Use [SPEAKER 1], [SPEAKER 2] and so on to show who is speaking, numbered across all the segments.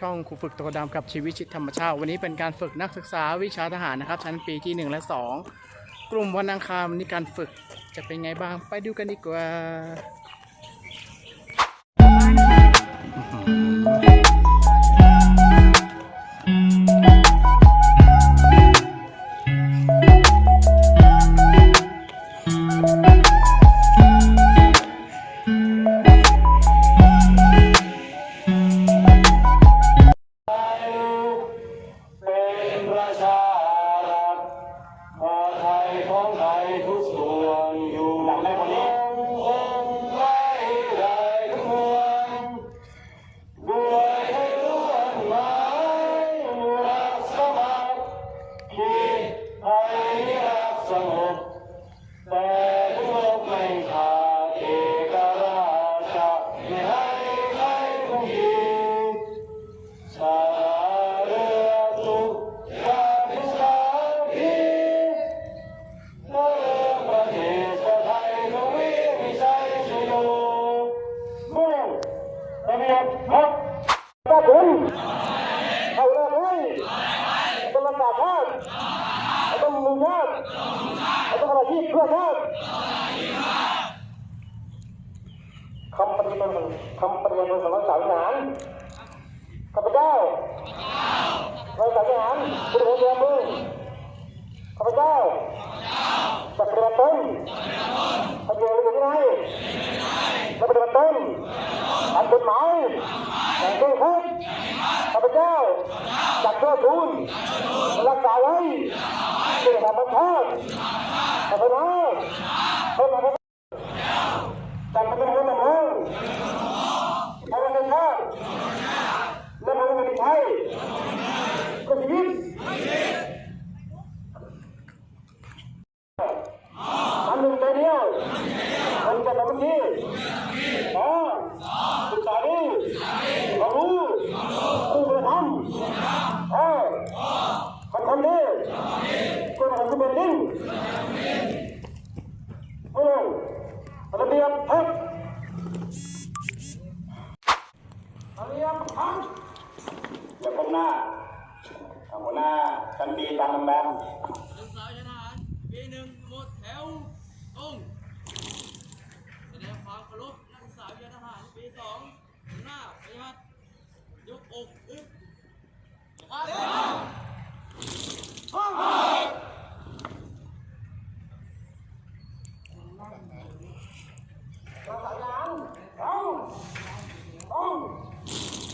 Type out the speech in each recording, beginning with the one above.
[SPEAKER 1] ช่องครูฝึกตัวดำกับชีวิตชิดธรรมชาติ วันนี้เป็นการฝึกนักศึกษาวิชาทหารนะครับ ชั้นปีที่ 1 และ 2 กลุ่มวันอังคารวันนี้การฝึกจะเป็นไงบ้างไปดูกันดีกว่า
[SPEAKER 2] ฎหมายแห่งประเทศข้าพเจ้าจักเชื่อทูลรักษาไว้เพื่อธรรมชาติธรรมชาติจักเป็นคนละมือธรรมชาติ และมันไม่ใช่ก็ชีวิตอันหนึ่งใจเดียวมันจะทำที่อ๋อศึกษาดีความรู้ผู้กระทำเออคนทำดีก็ทำเป็นดิ้งเออระเบียบพักระเบียบพัก อย่าก้มหน้าทำหัว สันดีตามแบง
[SPEAKER 3] นักศึกษาชนหารปีหนึ่งหมดแถวตรงแสดงความเคารพนักศึกษาวิทยาทหารปีสองหน้าปฏิบัตยกอกอึ๊บครับ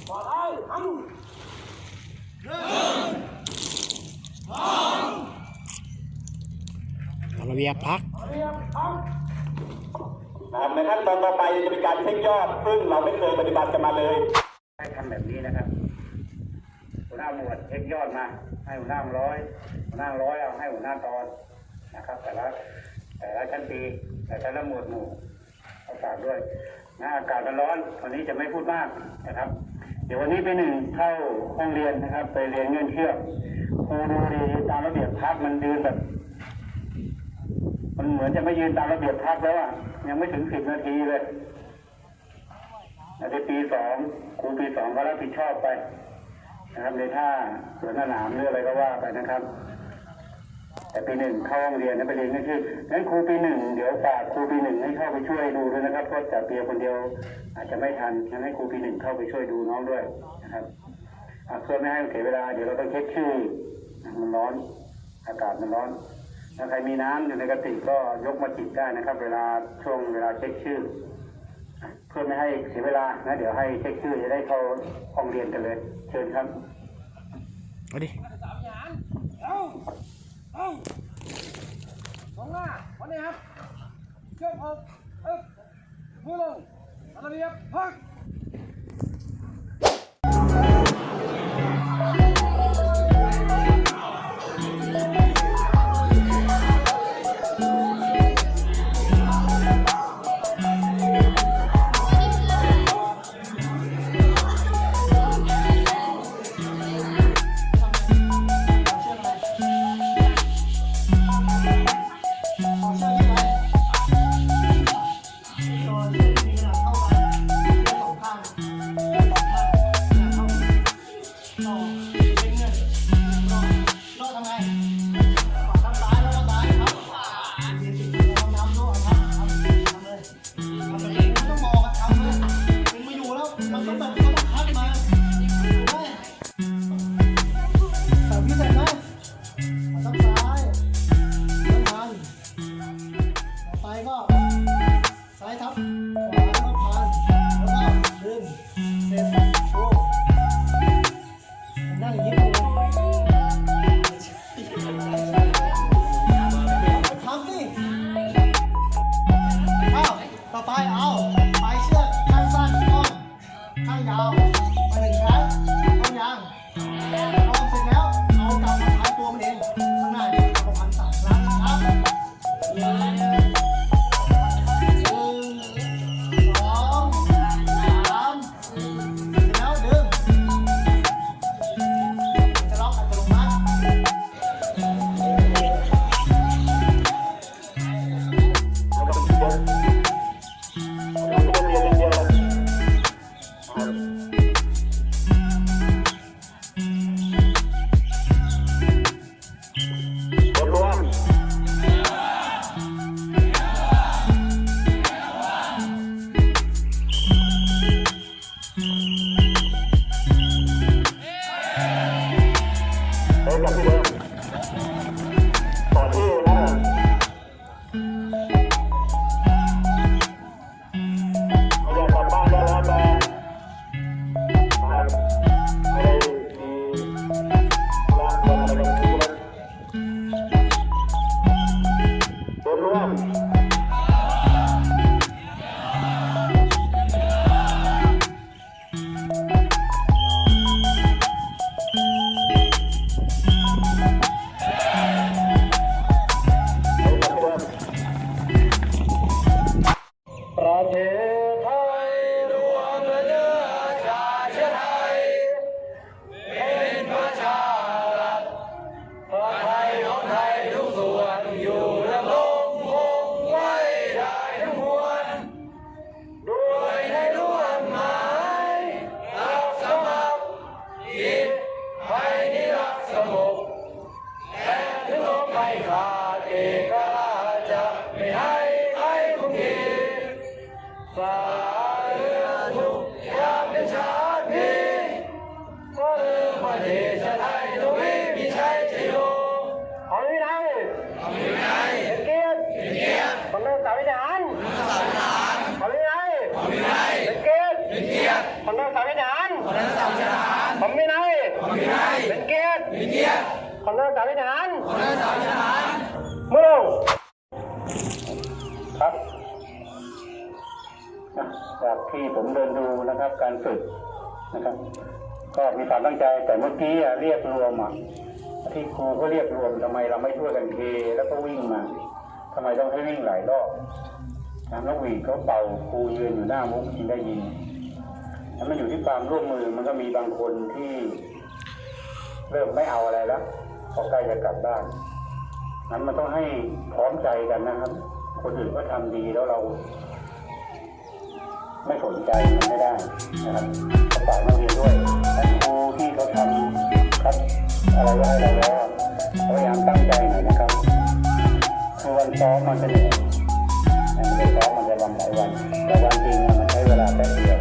[SPEAKER 2] ปลอดภัยทั้ง
[SPEAKER 1] ระเบียบพัก
[SPEAKER 2] นะครับในขั้นตอนต่อไปจะเป็นการเช็คยอดซึ่งเราไม่เคยปฏิบัติกันมาเลยให้ทำแบบนี้นะครับหัวหน้าหมวดเช็คยอดมา ให้หัวหน้าร้อยหัวหน้าร้อยเอาให้หัวหน้าตอนนะครับ แต่ละแต่ละชั้นปีแต่ละหมวดหมู่เอาฝากด้วยนะอากาศมันร้อนวันนี้จะไม่พูดมากนะครับ เดี๋ยววันนี้ไปหนึ่งเข้าห้องเรียนนะครับ ไปเรียนเงื่อนเชือกครูดูดีตามระเบียบพักมันยืนแบบ มันเหมือนจะไม่ยืนตามระเบียบพักแล้วอะยังไม่ถึงสิบนาทีเลยในปีสองครูปีสองก็รับผิดชอบไป นะครับในท่าสวนสนามหรืออะไรก็ว่าไปนะครับ แต่ปีหนึ่งเข้าห้องเรียนนะไปเรียนก็คืองั้นครูปีหนึ่งเดี๋ยวฝากครูปีหนึ่งให้เข้าไปช่วยดูด้วยนะครับเพราะจ่าเปียคนเดียวอาจจะไม่ทันงั้นให้ครูปีหนึ่งเข้าไปช่วยดูน้องด้วยนะครับเพื่อไม่ให้เสียเวลาเดี๋ยวเราต้องเช็คชื่อมันร้อน อากาศมันร้อน ถ้าใครมีน้ำอยู่ในกระติกก็ยกมาจิบได้นะครับ เวลาช่วงเวลาเช็คชื่อ เพื่อไม่ให้เสียเวลานะเดี๋ยวให้เช็คชื่อจะได้เข้าห้องเรียนกันเลย เชิญครับ
[SPEAKER 1] เอาดิ
[SPEAKER 3] เอาเอาสองหน้าวันนี้ครับเชือกอกอึ๊บมือลงระเบียบพัก
[SPEAKER 2] Yeah. ครับนะจากที่ผมเดินดูนะครับ การฝึกนะครับ ก็มีความตั้งใจแต่เมื่อกี้เรียกรวมอะที่ครูก็เรียกรวมทำไมเราไม่ช่วยกันเทแล้วก็วิ่งมาทำไมต้องให้วิ่งหลายรอบนะนกหวีดเขาเป่าครูยืนอยู่หน้ามุกจึงได้ยินแล้วมันอยู่ที่ความร่วมมือมันก็มีบางคนที่ เริ่มไม่เอาอะไรแล้วพอใกล้จะกลับบ้านนั้นมันต้องให้พร้อมใจกันนะครับ คนอื่นก็ทำดีแล้วเรา ไม่สนใจมันไม่ได้นะครับก็ฝากนักเรียนด้วยและครูที่เขาทำครับอะไรไว้ให้เราแล้วพยายามตั้งใจหน่อยนะครับคือวันซ้อมมันจะเหนื่อยแต่ไม่ได้ซ้อมมันจะวันหลายวันแต่วันจริงมันใช้เวลาแป๊บเดียว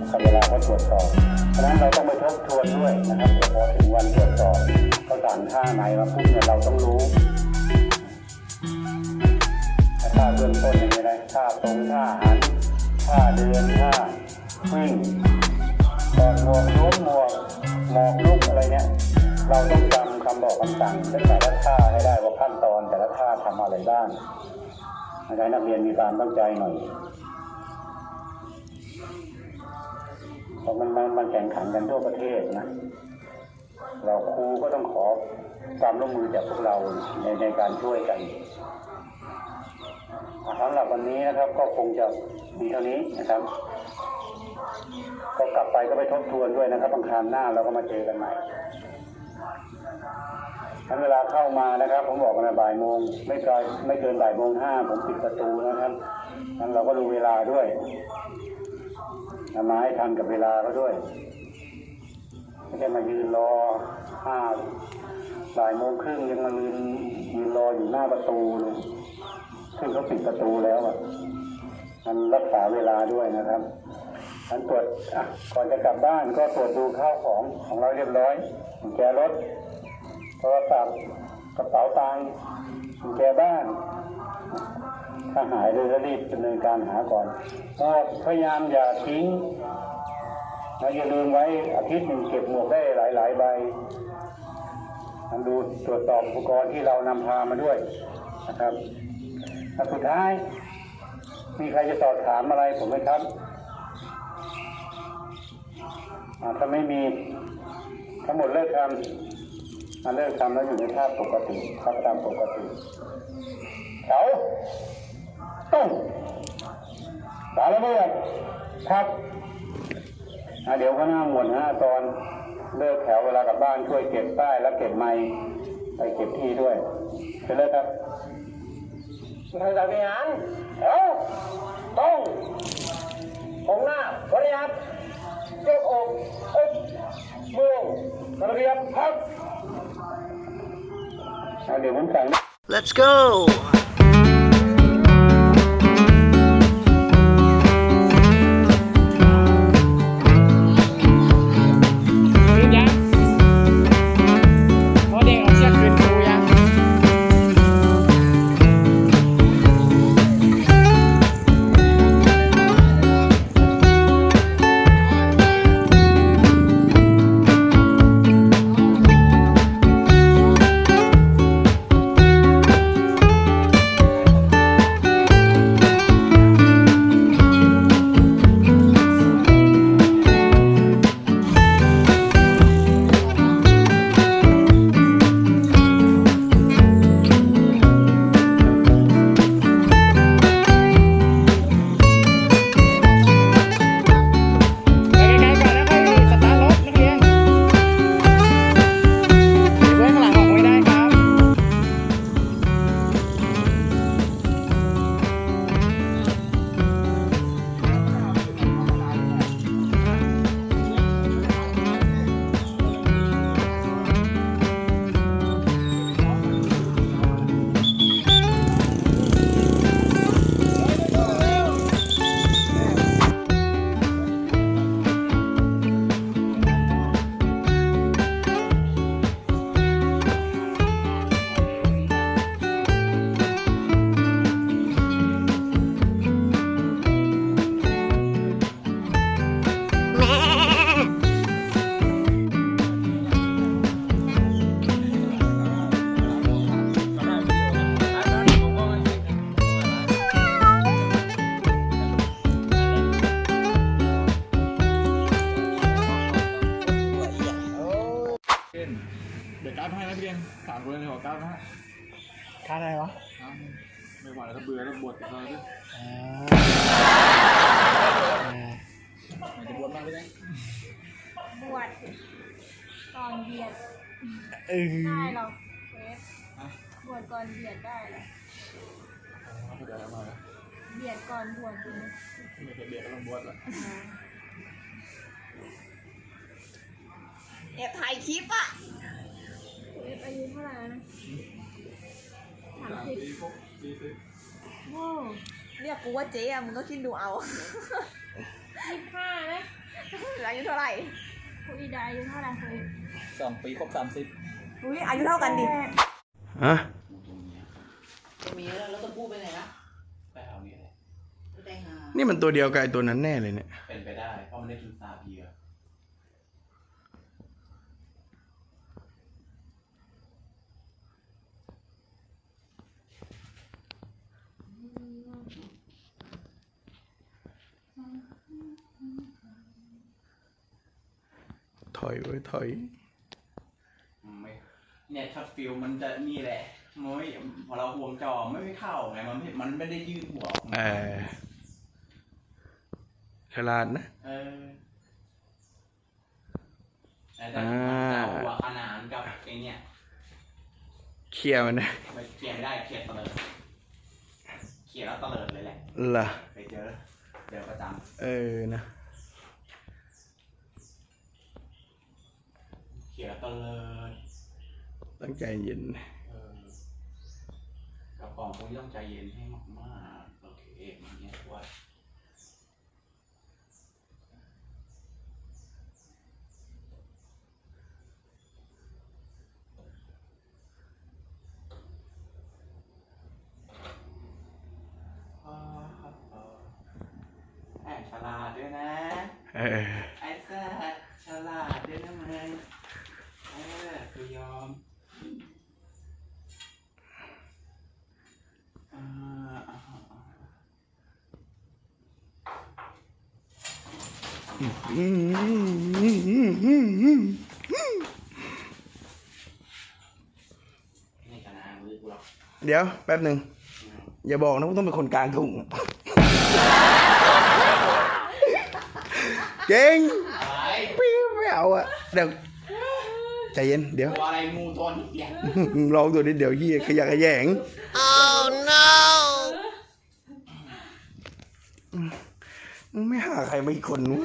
[SPEAKER 2] นะครับเวลาเขาตรวจสอบฉะนั้นเราต้องไปทบทวนด้วยนะครับพอถึงวันตรวจสอบเขาสั่งท่าไหนมาปุ๊บเนี่ยเราต้องรู้ ท่าเบื้องต้นอย่างไรท่าตรงท่าหันท่าเดินท่าวิ่งตอนหมวกล้มหมวกหมอกลุกอะไรเนี่ยเราต้องจำคำบอกคำสั่งในแต่ละท่าให้ได้ว่าขั้นตอนแต่ละท่าทำอะไรบ้างให้นักเรียนมีความตั้งใจหน่อยเพราะมันมันมันแข่งขันกันทั่วประเทศนะ เราครูก็ต้องขอความร่วมมือจากพวกเราในในการช่วยกัน สำหรับวันนี้นะครับ ก็คงจะมีเท่านี้นะครับ ก็กลับไปก็ไปทบทวนด้วยนะครับอังคารหน้าเราก็มาเจอกันใหม่ทันเวลาเข้ามานะครับ ผมบอกกันบ่ายโมงไม่เกินไม่เกินบ่ายโมงห้าผมปิดประตูนะครับนั้นเราก็ดูเวลาด้วยทำมาให้ทันกับเวลาก็ด้วยไม่ใช่มายืนรอห้าบ่ายโมงครึ่งยังมายืนยืนรออยู่หน้าประตูเลย ซึ่งเขาปิดประตูแล้วอะ มันรักษาเวลาด้วยนะครับมันตรวจก่อนจะกลับบ้านก็ตรวจดูข้าวของของเราเรียบร้อยกุญแจรถโทรศัพท์กระเป๋าตังค์กุญแจบ้าน ถ้าหายเลยก็รีบดำเนินการหาก่อนหมวกพยายามอย่าทิ้งนะอย่าลืมไว้อาทิตย์หนึ่งเก็บหมวกได้หลาย ๆ ใบมันดูตรวจสอบอุปกรณ์ที่เรานำพามาด้วยนะครับ สุดท้าย มีใครจะสอบถามอะไรผมไหมครับถ้าไม่มี ทั้งหมดเลิกทำมาเลิกทำแล้วอยู่ในท่าปกติครับตามปกติเสาตุ้งสารเบือครับเดี๋ยวข้างหน้าหมวดห้าตอนเลิกแถวเวลากลับบ้านช่วยเก็บป้ายและเก็บไม้ไปเก็บที่ด้วยเสร็จแล้วครับ ทางจากวิหารแถวตรงของหน้าบริยับยกอกอกมือระเบียบพักเอาเดี๋ยวผมสั่ง
[SPEAKER 4] let's go เดี๋ย
[SPEAKER 5] วการ์ดให้นะพี่เรียนสามคนเลยขอการ์ดนะฮะ
[SPEAKER 4] ค่าอะไรวะ
[SPEAKER 5] อ้าวไม่ไหวแล้วถ้าเบื่อแล้วบวชกับเราด้วย
[SPEAKER 4] อ่าอ่า
[SPEAKER 5] มันจะบวชมากเลยนะ
[SPEAKER 6] บวชก่อนเบียด
[SPEAKER 4] เออ
[SPEAKER 6] ได้หรอกเวฟบวชก่อนเบียดได้เหรอ
[SPEAKER 5] เอาเดี๋ยวเอามาแล้ว
[SPEAKER 6] เบียดก่อนบวชจริง
[SPEAKER 5] ไม่เคยเบียดก็ต้องบวชละ
[SPEAKER 7] แอบถ่ายคลิปอะ
[SPEAKER 6] เวฟ อายุเท่าไหร่แล้วนะสาม
[SPEAKER 5] สาม
[SPEAKER 6] สิบ
[SPEAKER 5] ปีปุ๊บปีสิบ
[SPEAKER 6] โอ้
[SPEAKER 7] เรียกกูว่าเจ๊อะมึงก็คิดดูเอา
[SPEAKER 6] ยี่สิบห้านะ
[SPEAKER 7] อายุเท่าไหร่
[SPEAKER 6] คุณอีดาอายุเท่าไหร่คุณอี
[SPEAKER 5] สองปีครบสามสิบ
[SPEAKER 7] อุ้ยอายุเท่ากันดิ
[SPEAKER 4] ฮะ
[SPEAKER 7] มีแล้วแล้วตัวผู้ไปไหนนะ
[SPEAKER 8] ไปเอาเนี่ยเลย
[SPEAKER 7] ไปแต่งงาน
[SPEAKER 4] นี่มันตัวเดียวกับไอตัวนั้นแน่เลยเนี่ย
[SPEAKER 8] เป็นไปได้ เพราะมันได้กินซาเบียร์
[SPEAKER 4] อยไว้ยถอย
[SPEAKER 8] ไม่เนี่ยช็อตฟิลมันจะนี่แหละมันไม่พอเราห่วงจอไม่ไม่เข้าไงมันไม่มันไม่ได้ยืดหัวออกมา
[SPEAKER 4] เออฉลาดนะ
[SPEAKER 8] เออแต่ถ้ามันจะหัวขนานกับไอเนี่ย
[SPEAKER 4] เคลียร์มันนะ
[SPEAKER 8] ไม่เขียนไม่ได้เขียนเตลิดเขียนแล้วเตลิดเลยแหละ
[SPEAKER 4] ล่ะ
[SPEAKER 8] ไปเจอเจอประจ
[SPEAKER 4] เออนะ
[SPEAKER 8] เขียนแล้วเตลิด
[SPEAKER 4] ตั้งใจเย็น
[SPEAKER 8] เออกับกล่องพวกนี้ต้องใจเย็นให้มากๆโอเคมันเนี้ยว่า แอบฉลาดด้วยนะ
[SPEAKER 4] เออ
[SPEAKER 8] ไอ้แซ่ฉลาดด้วยนะมึงเออคือยอมอ่าอ่าอ่า
[SPEAKER 4] อืมอืมอืมอืมอืมอืม
[SPEAKER 8] นี่กันนะมือกูหรอก
[SPEAKER 4] เดี๋ยวแป๊บหนึ่งอย่าบอกนะว่าต้องเป็นคนกลางทุ่งเก่ง
[SPEAKER 8] อะไร
[SPEAKER 4] ปิ้วไม่เอาอะเดี๋ยวใจเย็นเดี๋ยว
[SPEAKER 8] ตัวอะไรงูตัวนี้เดียว
[SPEAKER 4] ลองดูดิเดี๋ยวเฮียขยะขยงมึงไม่หาใครมาอีกคนนู้น